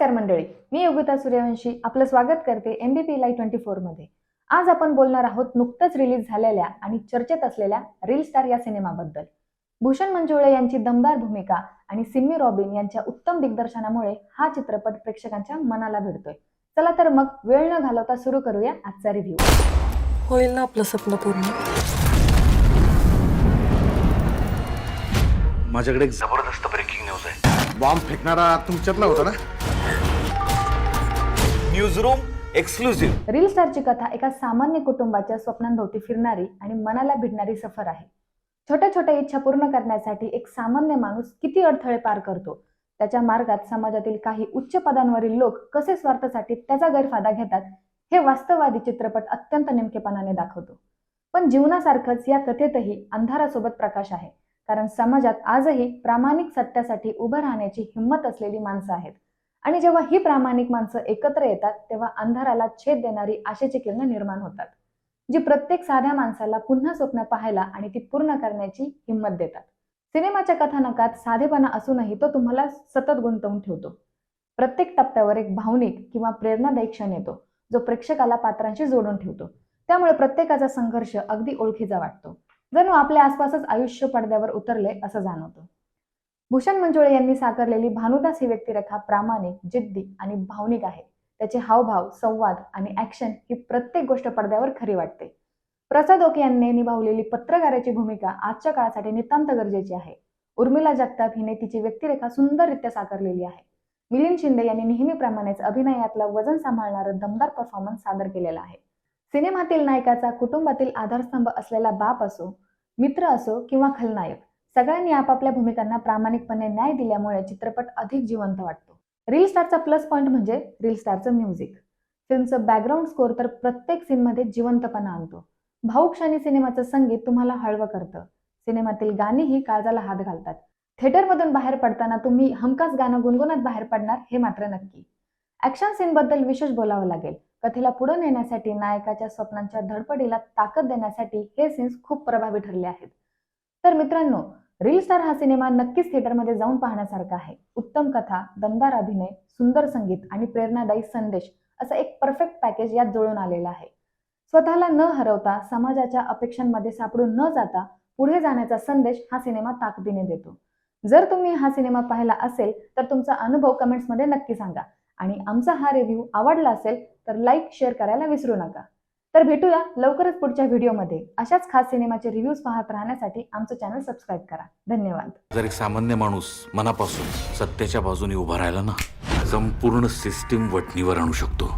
नमस्कार मंडळी. मी योगिता सूर्यवंशी. आपलं स्वागत करते M B P live twenty फोरमध्ये आज आपण बोलणार आहोत नुकतंच रिलीज झालेल्या आणि चर्चेत असलेल्या रील स्टार या सिनेमाबद्दल. भूषण मंजुळे यांची दमदार भूमिका आणि सिम्मी रॉबिन यांच्या उत्तम दिग्दर्शनामुळे हा चित्रपट प्रेक्षकांच्या मनाला भिडतोय. चला तर मग वेळ न घालवता सुरू करूया आजचा रिव्ह्यू होईल ना आपलं स्वप्न पूर्ण? माझ्याकडे एक जबरदस्त ब्रेकिंग न्यूज आहे. बॉम्ब फेकणारा तुमच्यातला होता ना? न्यूज रूम एक्सक्लुझिव्ह रील स्टारची कथा एका सामान्य कुटुंबाच्या स्वप्नांभोवती फिरणारी आणि मनाला भिडणारी सफर आहे. छोट्या छोट्या इच्छा पूर्ण करण्यासाठी एक सामान्य माणूस किती अडथळे पार करतो? त्याच्या मार्गात समाजातील काही उच्च पदांवरील लोक कसे स्वार्थासाठी त्याचा गैरफायदा घेतात? हे वास्तववादी चित्रपट अत्यंत नेमकेपणाने दाखवतो. पण जीवनासारखंच या कथेतही अंधारासोबत प्रकाश आहे. कारण समाजात आजही प्रामाणिक सत्यासाठी उभं राहण्याची हिंमत असलेली माणसं आहेत. आणि जेव्हा ही प्रामाणिक माणसं एकत्र येतात तेव्हा अंधाराला छेद देणारी आशेची किरणं निर्माण होतात जी प्रत्येक साध्या माणसाला पुन्हा स्वप्न पाहायला आणि ती पूर्ण करण्याची हिंमत देतात. सिनेमाच्या कथानकात साधेपणा असूनही तो तुम्हाला सतत गुंतवून ठेवतो. प्रत्येक टप्प्यावर एक भावनिक किंवा प्रेरणादायी क्षण येतो जो प्रेक्षकाला पात्रांशी जोडून ठेवतो. त्यामुळे प्रत्येकाचा संघर्ष अगदी ओळखीचा वाटतो. जणू आपल्या आसपासच आयुष्य पडद्यावर उतरले असं जाणवतं. भूषण मंजुळे यांनी साकारलेली भानुदास ही व्यक्तिरेखा प्रामाणिक जिद्दी आणि भावनिक आहे. त्याचे हावभाव संवाद आणि ऍक्शन ही प्रत्येक गोष्ट पडद्यावर खरी वाटते. प्रसाद ओके यांनी निभावलेली पत्रकाराची भूमिका आजच्या काळासाठी नितांत गरजेची आहे. उर्मिला जगताप हिने तिची व्यक्तिरेखा सुंदररित्या साकारलेली आहे. मिलिंद शिंदे यांनी नेहमीप्रमाणेच अभिनयातलं वजन सांभाळणारं दमदार परफॉर्मन्स सादर केलेला आहे. सिनेमातील नायकाचा कुटुंबातील आधारस्तंभ असलेला बाप असो मित्र असो किंवा खलनायक सगळ्यांनी आपापल्या भूमिकांना प्रामाणिकपणे न्याय दिल्यामुळे चित्रपट अधिक जिवंत वाटतो. रील स्टारचा प्लस पॉईंट म्हणजे रील स्टारचं म्युझिक फिल्मचं बॅकग्राऊंड स्कोर तर प्रत्येक सीनमध्ये जिवंतपणा आणतो. भाऊक क्षणी सिनेमाचं संगीत तुम्हाला हळवं करतं. सिनेमातील गाणीही काळजाला हात घालतात. थिएटरमधून बाहेर पडताना तुम्ही हमखास गाणं गुणगुणत बाहेर पडणार हे मात्र नक्की. ऍक्शन सीन बद्दल विशेष बोलावं लागेल. कथेला पुढे नेण्यासाठी नायकाच्या स्वप्नांच्या धडपडीला ताकद देण्यासाठी हे सीन्स खूप प्रभावी ठरले आहेत. तर मित्रांनो रील स्टार हा सिनेमा नक्कीच थिएटरमध्ये जाऊन पाहण्यासारखा आहे. उत्तम कथा दमदार अभिनय सुंदर संगीत आणि प्रेरणादायी संदेश असं एक परफेक्ट पॅकेज यात जुळून आलेलं आहे. स्वतःला न हरवता समाजाच्या अपेक्षांमध्ये सापडून न जाता पुढे जाण्याचा संदेश हा सिनेमा ताकदीने देतो. जर तुम्ही हा सिनेमा पाहिला असेल तर तुमचा अनुभव कमेंट्समध्ये नक्की सांगा. आणि आमचा हा रिव्ह्यू आवडला असेल तर लाईक शेअर करायला विसरू नका. तर भेटूया लवकरच पुढच्या व्हिडिओमध्ये. अशाच खास सिनेमाचे रिव्ह्यूज पाहत राहण्यासाठी आमचं चॅनल सबस्क्राईब करा. धन्यवाद. जर एक सामान्य माणूस मनापासून सत्याच्या बाजूने उभा राहिला ना संपूर्ण सिस्टीम वटणीवर आणू शकतो.